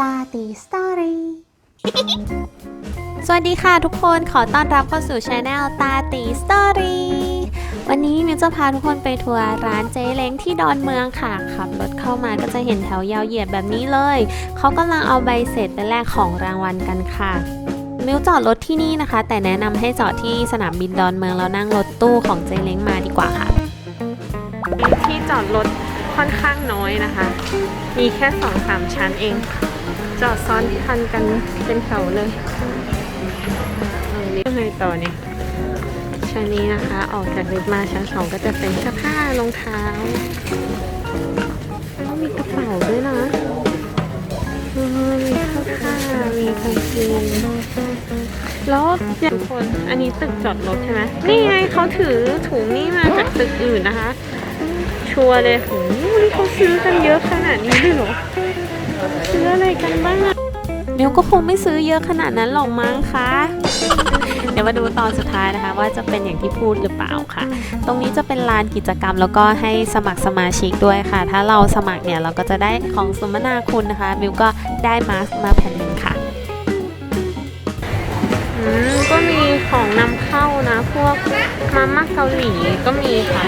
ตาตีสตอรี่สวัสดีค่ะทุกคนขอต้อนรับเข้าสู่ช anel ตาตีสตอรี่วันนี้มิวจะพาทุกคนไปทัวร์ร้านเจ๊เล้งที่ดอนเมืองค่ะขับรถเข้ามาก็จะเห็นแถวยาวเหยียดแบบนี้เลย เขากำลังเอาใบเสร็จไปแลกของรางวัลกันค่ะมิวจอดรถที่นี่นะคะ แต่แนะนำให้จอดที่สนามบินดอนเมืองแล้วนั่งรถตู้ของเจ๊เล้งมาดีกว่าค่ะที่จอดรถค่อนข้างน้อยนะคะ มีแค่สองสามชั้นเอง จอดซ้อนทันกันเป็นแถวเลยอันนี้ยังไงต่อเนี่ยชั้นนี้นะคะออกจากลิฟต์มาชั้นสองก็จะเป็นเสื้อผ้ารองเท้าแล้วมีกระเป๋าด้วยนะเออมีเสื้อผ้ามีกางเกงแล้วอย่างคนอันนี้ตึกจอดรถใช่ไหมนี่ไงเขาถือถุงนี่มาจากตึกอื่นนะคะ ชัวร์เลยโอ้โหนี่เขาซื้อกันเยอะขนาดนี้เลยเหรอ ซื้ออะไรกันบ้างอะมิวก็คงไม่ซื้อเยอะขนาดนั้นหรอกมั้งคะเดี๋ยวมาดูตอนสุดท้ายนะคะ ว่าจะเป็นอย่างที่พูดหรือเปล่าค่ะ ตรงนี้จะเป็นลานกิจกรรมแล้วก็ให้สมัครสมาชิกด้วยค่ะ ถ้าเราสมัครเนี่ยเราก็จะได้ของสมนาคุณนะคะมิวก็ได้มาสก์มาแผ่นหนึ่งค่ะอืมก็มีของนำเข้านะ พวกมาม่าเกาหลีก็มีค่ะ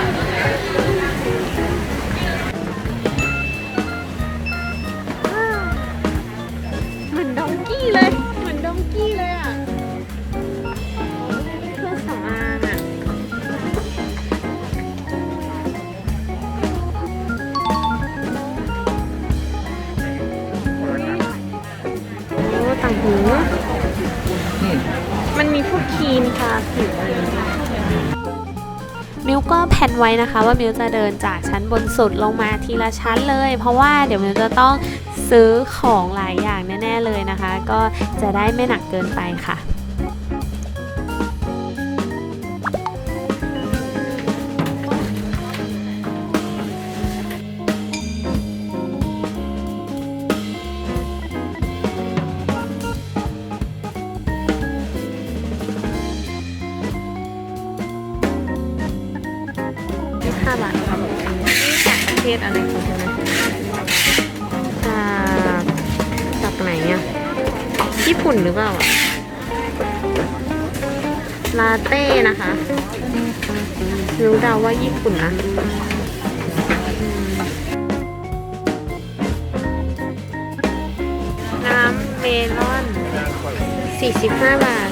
มิวก็แผนไว้นะคะว่ามิวจะเดินจากชั้นบนสุดลงมาทีละชั้นเลย เพราะว่าเดี๋ยวมิวจะต้องซื้อของหลายอย่างแน่ ๆเลยนะคะ ก็จะได้ไม่หนักเกินไปค่ะ ศอะไรของเธอนะจากจากไหนอะญี่ปุ่นหรือเปล่าลาเต้นะคะรู้เดาว่าญี่ปุ่นนะน้ำเมลอน 45 บาท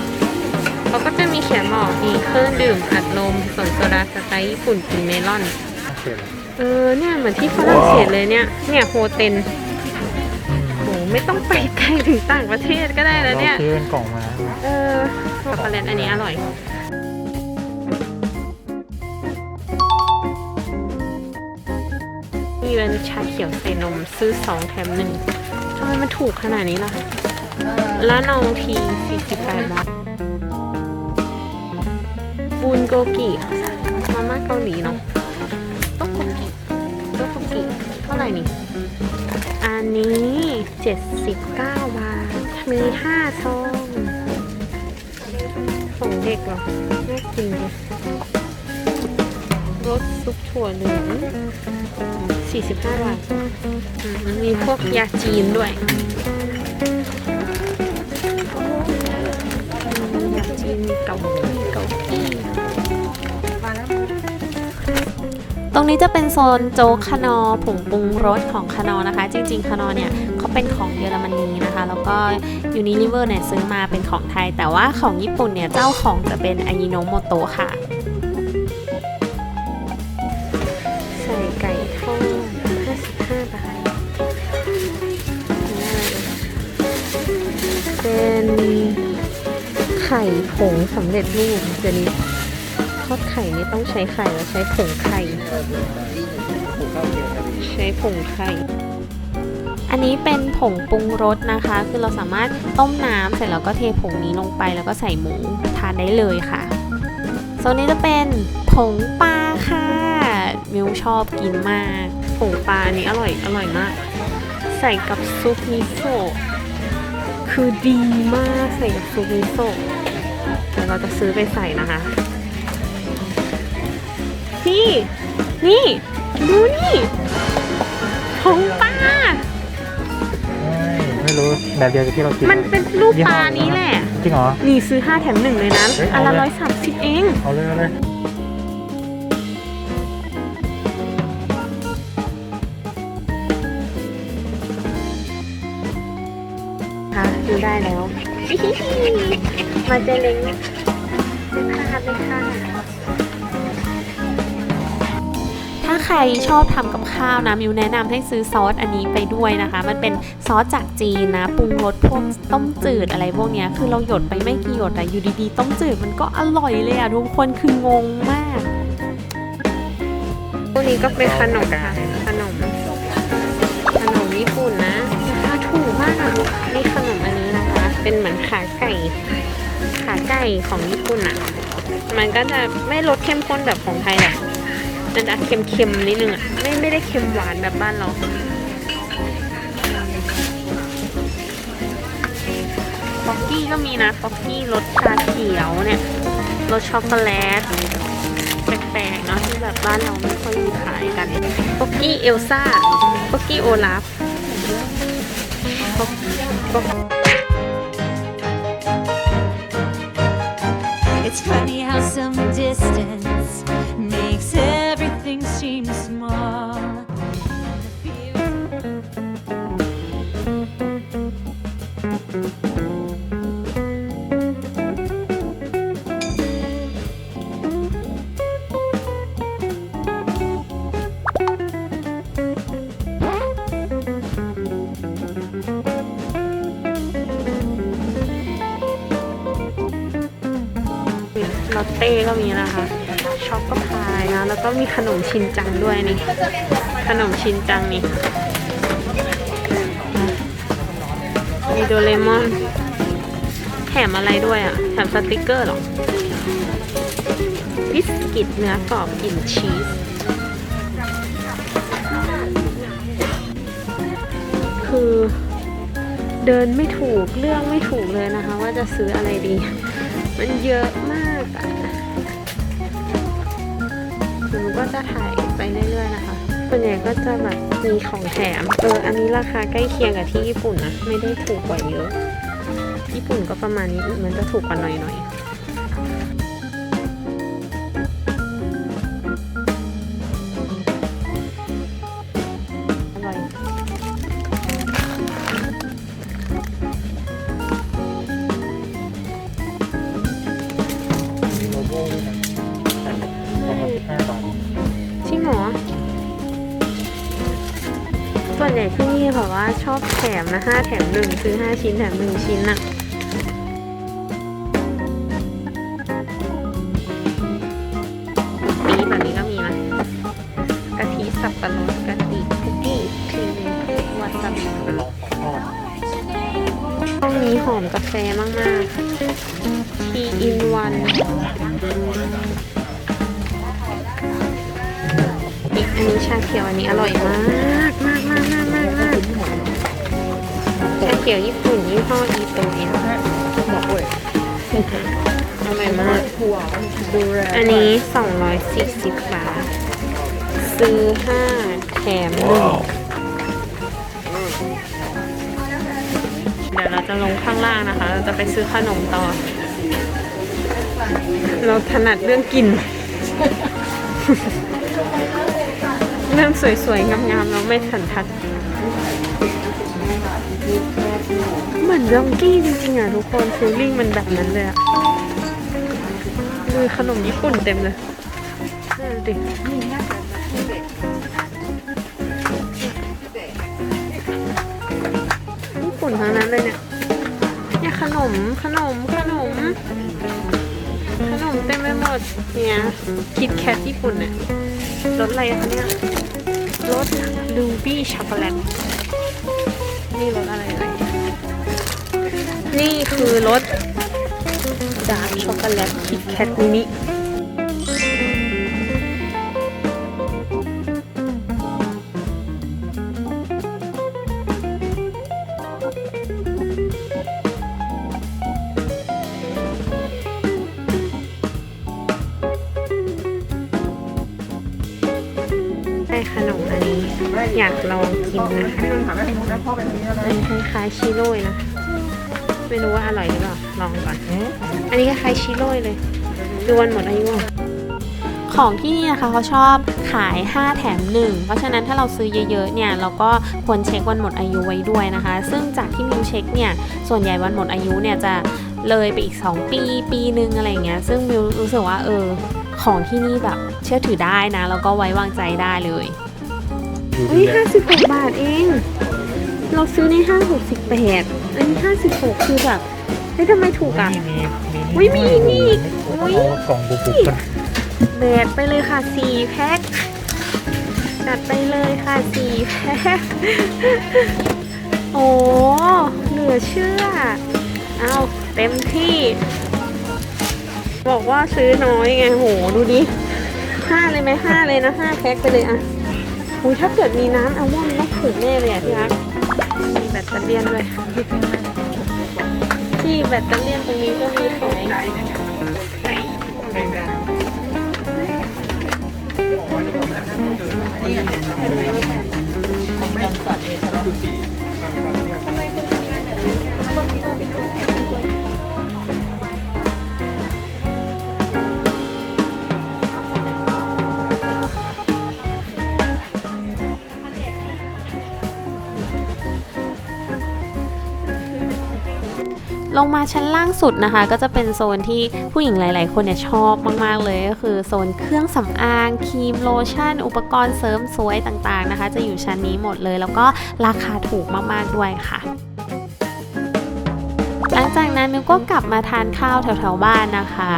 เขาก็จะมีเขียนบอกมีเครื่องดื่มอัดลมผสมโซดาสไตล์ญี่ปุ่นกลิ่นเมลอน เออเนี่ยเหมือนที่ฝรั่งเศสเลยเนี่ย เนี่ยโฮเทนโหไม่ต้องไปไกลถึงต่างประเทศก็ได้แล้วเนี่ย ซื้อเป็นกล่องมาเออช็อกโกแลตอันนี้อร่อย มีเป็นชาเขียวใส่นมซื้อสองแถมหนึ่งทำไมมันถูกขนาดนี้ล่ะแล้วนองที48บาทบูนโกกิมาม่าเกาหลีเนาะ เท่าไหร่นี่ อันนี้ 79 บาท มี 5 ซองของเด็กเหรอน่ากินเลยรสซุปถั่วเหลือง45 บาท มีพวกยาจีนด้วยยาจีนมีเกา ตรงนี้จะเป็นโซนโจ๊กคานอผงปรุงรสของคานอนะคะ จริง ๆคานอเนี่ยเขาเป็นของเยอรมนีนะคะ แล้วก็ยูนิลิเวอร์เนี่ยซื้อมาเป็นของไทย แต่ว่าของญี่ปุ่นเนี่ยเจ้าของจะเป็นอายิโนโมโตะค่ะใส่ไก่ทอด55บาทเป็นไข่ผงสำเร็จรูปเดี๋ยวนี้ อดไข่ไม่ต้องใช้ไข่แล้วใช้ผงไข่ ใช้ผงไข่อันนี้เป็นผงปรุงรสนะคะ คือเราสามารถต้มน้ำเสร็จแล้วก็เทผงนี้ลงไปแล้วก็ใส่หมูทานได้เลยค่ะโซนนี้จะเป็นผงปลาค่ะ มิวชอบกินมาก ผงปลาอันนี้อร่อยอร่อยมาก ใส่กับซุปมิโซะคือดีมากใส่กับซุปมิโซะเดี๋ยวเราจะซื้อไปใส่นะคะ นี่นี่ ดูนี่ผงปลาไม่ไม่รู้แบบเดียวกับที่เรากินมันเป็นรูปปลานี้แหละ จริงเหรอ นี่ซื้อ 5 แถมหนึ่งเลยนะ เฮ้ยอันเอาละเลย ร้อยสามสิบเอง เอาเลยเอาเลยค่ะดูได้แล้ว มาเจเล้งไม่พลาดเลยค่ะ รชอบทำกับข้าวนะมิวแนะนำให้ซื้อซอสอันนี้ไปด้วยนะคะ มันเป็นซอสจากจีนนะปรุงรสพวกต้มจืดอะไรพวกเนี้ยคือเราหยดไปไม่กี่หยดแต่อยู่ดีๆ ต้มจืดมันก็อร่อยเลยอะทุกคนคืองงมากพวกนี้ก็เป็นขนมค่ะขนมขนมญี่ปุ่นนะราคาถูกมากนี่ขนมอันนี้นะคะ เป็นเหมือนขาไก่ขาไก่ของญี่ปุ่นอะมันก็จะไม่รสเข้มข้นแบบของไทยแหละ มันจะเค็มๆนิดนึงอะไม่ไม่ได้เค็มหวานแบบบ้านเราป๊อกกี้ก็มีนะป๊อกกี้รสชาเขียวเนี่ยรสช็อกโกแลตแปลกๆเนาะที่แบบบ้านเราไม่ค่อยมีขายกันป๊อกกี้เอลซ่าป๊อกกี้โอลาฟป๊อกป๊อก It's funny how some distance makes Things seem small. ก็มีขนมชินจังด้วยนี่ ขนมชินจังนี่ มีโดเรมอน แถมอะไรด้วยอะ แถมสติกเกอร์หรอ บิสกิตเนื้อกรอบกลิ่นชีส คือเดินไม่ถูกเลือกไม่ถูกเลยนะคะ ว่าจะซื้ออะไรดี มันเยอะมากอะ หนูก็จะถ่ายไปเรื่อยๆนะคะส่วนใหญ่ก็จะแบบมีของแถม เออ อันนี้ราคาใกล้เคียงกับที่ญี่ปุ่นนะ ไม่ได้ถูกกว่าเยอะ ญี่ปุ่นก็ประมาณนี้ มันจะถูกกว่าหน่อยๆ ชอบแถมนะห้าแถมหนึ่งซื้อห้าชิ้นแถมหนึ่งชิ้นอะปี๊บแบบนี้ก็มีนะกะทิสับปะรดกะทิคุกกี้ครีมวาซาบิห้องนี้หอมกาแฟมากๆทีอินวันอีกอันนี้ชาเขียวอันนี้อร่อยมาก ขียวญี่ปุ่นยี่ห้ออีโตเอ็นบอกเลยอร่อยมากอันนี้ 240 บาท ซื้อ 5 แถมหนึ่งเดี๋ยวเราจะลงข้างล่างนะคะ เราจะไปซื้อขนมต่อ เราถนัดเรื่องกิน เรื่องสวยๆ งามๆ เราไม่สันทัดเหมือน ดองกี้จริงๆอะทุกคนฟีลลิ่งมันแบบนั้นเลยอะดูขนมญี่ปุ่นเต็มเลยนั่นดิญี่ปุ่นทั้งนั้นเลยเนี่ยเนี่ยขนมขนมขนม ขนมเต็มไปหมดเนี่ยคิดแคทญี่ปุ่นเนี่ยรสอะไรคะเนี่ยรสลูบี้ช็อกโกแลตนี่รสอะไรเอ่ย นี่คือรสดาร์กช็อกโกแลตคิดแคทมินิใช่ขนมอันนี้ อยากลองกินนะคะพี่นุ่นถามได้ให้นุ้นนะพ่อเป็นอย่างนี้แล้วนะอันนี้คล้ายๆชิโร่นะ ไม่รู้ว่าอร่อยหรือเปล่าลองก่อน อันนี้คล้ายๆชิโร่เลยดูวันหมดอายุอะของที่นี่นะคะเขาชอบขาย 5 แถม 1 เพราะฉะนั้นถ้าเราซื้อเยอะๆเนี่ยเราก็ควรเช็ควันหมดอายุไว้ด้วยนะคะ ซึ่งจากที่มิวเช็คเนี่ยส่วนใหญ่วันหมดอายุเนี่ยจะเลยไปอีก 2 ปีปีนึงอะไรเงี้ยซึ่งมิวรู้สึกว่าเออของที่นี่แบบเชื่อถือได้นะแล้วก็ไว้วางใจได้เลยอุ้ยห้าสิบหกบาทเอง เราซื้อในห้างหกสิบแปดอันนี้ห้าสิบหกคือแบบเฮ้ยทำไมถูกอะ มีอุ๊ยมีนี่อีกอุ๊ย เอากล่องบุบๆกันแบกไปเลยค่ะสี่แพ็คจัดไปเลยค่ะสี่แพ็ค โอ้เหลือเชื่อ เอาเต็มที่ บอกว่าซื้อน้อยไงโห ดูดิห้าเลยไหมห้าเลยนะห้าแพ็คไปเลยอะโอ้ยถ้าเกิดมีน้ำอัลมอนด์ต้องถูกแน่เลยอะพี่รักมี แบตเตอรี่ยนด้วย ที่แบตเตอรี่ยนตรงนี้ก็มีขาย ลงมาชั้นล่างสุดนะคะ ก็จะเป็นโซนที่ผู้หญิงหลาย ๆ คนเนี่ยชอบมาก ๆ เลยก็คือโซนเครื่องสำอางครีมโลชั่น อุปกรณ์เสริมสวยต่าง ๆ นะคะ จะอยู่ชั้นนี้หมดเลย แล้วก็ราคาถูกมาก ๆ ด้วยค่ะหลังจากนั้นมิวก็กลับมาทานข้าวแถว ๆ บ้านนะคะ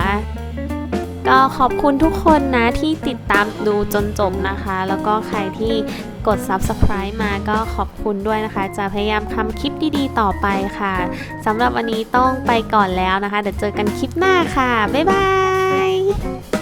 ก็ขอบคุณทุกคนนะที่ติดตามดูจนจบนะคะ แล้วก็ใครที่ กด subscribe มาก็ขอบคุณด้วยนะคะ จะพยายามทำคลิปดีๆ ต่อไปค่ะสำหรับวันนี้ต้องไปก่อนแล้วนะคะ เดี๋ยวเจอกันคลิปหน้าค่ะ บ๊ายบาย